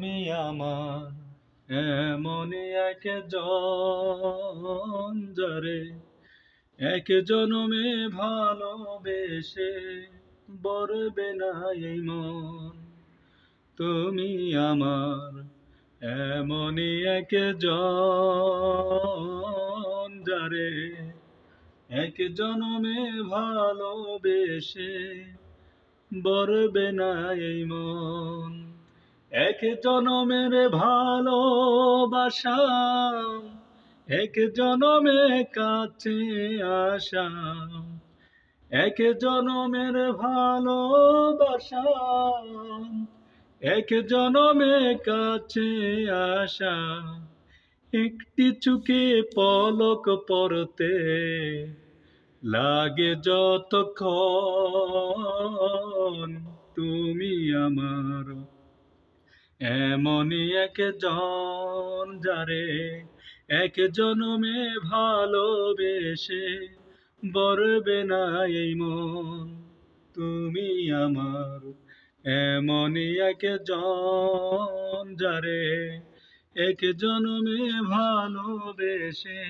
তুমি আমার, এমনই এক জন যারে এক জনমে ভালোবেসে বরবে না এই মন। তুমি আমার, এমনই এক জন যারে এক জনমে ভালোবেসে বরবে না এই মন। এক জনমের ভালোবাসা, এক জনমে কাছে আসা, এক জনমের ভালোবাসা, এক জনমে কাছে আসা। একটি চুকে পলক পরতে লাগে যতক্ষণ তুমি আমার এমনই এক জন যারে এক জনমে ভালোবেসে বরবে না এই মন। তুমি আমার এমনই এক জন যারে এক জনমে ভালোবেসে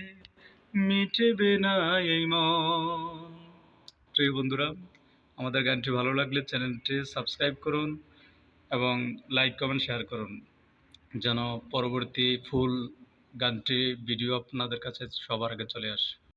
মিটবে না এই মন। প্রিয় বন্ধুরা, আমাদের গানটি ভালো লাগলে চ্যানেলটি সাবস্ক্রাইব করুন। এবং লাইক কমেন্ট শেয়ার করুন। যেন পরবর্তী ফুল, গানটি ভিডিও আপনাদের কাছে সবার আগে চলে আসে।